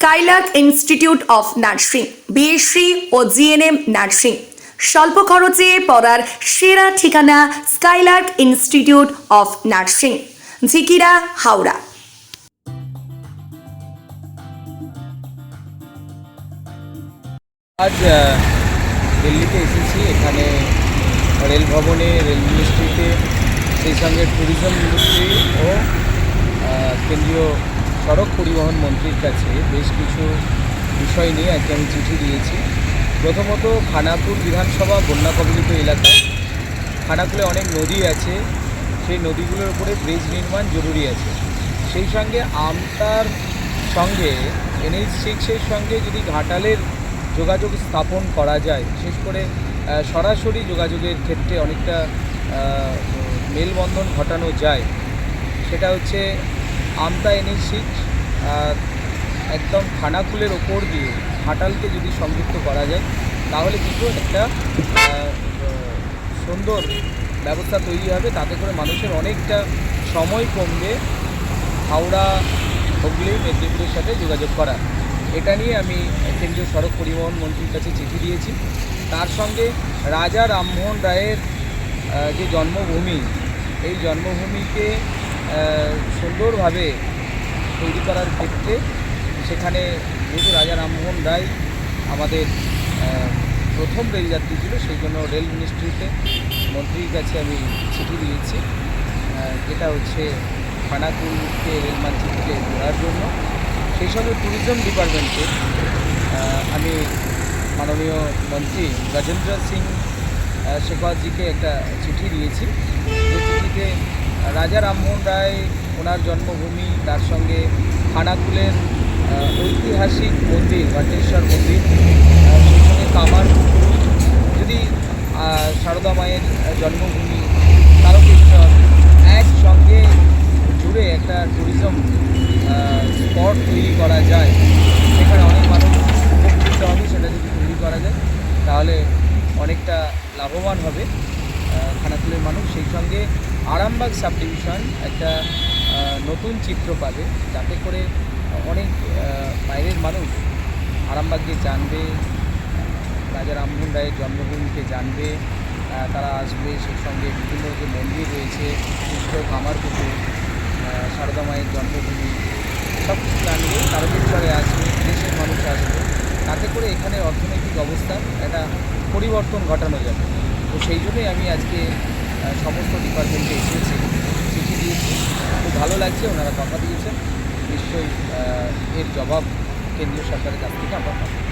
Skylark institute of nursing BSc O GNM nursing স্বল্প খরচে পড়ার সেরা ঠিকানা Skylark institute of nursing Jhikira, Howrah. আজ দিল্লিতে এসেছি। এখানে রেল ভবনে, রেল মিনিস্ট্রিতে, সেই সঙ্গে ট্যুরিজম মিনিস্ট্রি ও কেন্দ্রীয় সড়ক পরিবহন মন্ত্রীর কাছে বেশ কিছু বিষয় নিয়ে আজকে আমি চিঠি দিয়েছি। প্রথমত, খানাপুর বিধানসভা বন্যা কবলিত এলাকা। খানাকুলে অনেক নদী আছে। সেই নদীগুলোর উপরে ব্রিজ নির্মাণ জরুরি আছে। সেই সঙ্গে আমতার সঙ্গে, এনএইচ সিক্সের সঙ্গে যদি ঘাটালের যোগাযোগ স্থাপন করা যায়, বিশেষ করে সরাসরি যোগাযোগের ক্ষেত্রে অনেকটা মেলবন্ধন ঘটানো যায়, সেটা হচ্ছে আমতা এনএইচ সিক্স একদম খানাকুলের ওপর দিয়ে ঘাটালকে যদি সংযুক্ত করা যায়, তাহলে কিন্তু একটা সুন্দর ব্যবস্থা তৈরি হবে। তাতে করে মানুষের অনেকটা সময় কমবে হাওড়া হুগলি মেদিনীপুরের সাথে যোগাযোগ করা। এটা নিয়ে আমি কেন্দ্রীয় সড়ক পরিবহন মন্ত্রীর কাছে চিঠি দিয়েছি। তার সঙ্গে রাজা রামমোহন রায়ের যে জন্মভূমি, এই জন্মভূমিকে সুন্দরভাবে তৈরি করার ক্ষেত্রে সেখানে যেহেতু রাজা রামমোহন রায় আমাদের প্রথম রেলযাত্রী ছিল, সেই জন্য রেল মিনিস্ট্রিতে মন্ত্রীর কাছে আমি চিঠি দিয়েছি। যেটা হচ্ছে খানাকুলকে রেল মানচিত্রে ধরার জন্য। সেই সঙ্গে ট্যুরিজম ডিপার্টমেন্টে আমি মাননীয় মন্ত্রী গজেন্দ্র সিং শেখাওয়াতজিকে একটা চিঠি দিয়েছি। যে চিঠিতে রাজা রামমোহন রায় ওনার জন্মভূমি, তার সঙ্গে খানাকুলের ঐতিহাসিক মন্দির ঘটেশ্বর মন্দির সেই সঙ্গে কামার যদি সারদা মায়ের জন্মভূমি তারকেশ্বর একসঙ্গে জুড়ে একটা ট্যুরিজম স্পট তৈরি করা যায়, সেখানে অনেক মানুষ উপকৃত হবে, সেটা যদি তৈরি করা যায়, তাহলে অনেকটা লাভবান হবে খানাকুলের মানুষ। সেই সঙ্গে আরামবাগ সাব ডিভিশন একটা নতুন চিত্র পাবে, যাতে করে অনেক বাইরের মানুষ আরামবাগকে জানবে, রাজা রামমোহন রায়ের জন্মভূমিকে জানবে তারা আসবে সেই সঙ্গে বিভিন্ন যে মন্দির রয়েছে কৃষ্ণ কামারপুকুর সারদা মায়ের জন্মভূমি সব কিছু জানবে, তারকেশ্বরে আসবে দেশের মানুষ আসবে, তাতে করে এখানে অর্থনৈতিক অবস্থা একটা পরিবর্তন ঘটানো যাবে। তো সেই জন্যই আমি আজকে সমস্ত ডিপার্টমেন্টে এসেছি, চিঠি দিয়েছি। ভালো লাগছে ওনারা কথা দিয়েছেন। নিশ্চয়ই এর জবাব কেন্দ্রীয় সরকারের কাছ থেকে আমরা পাবো।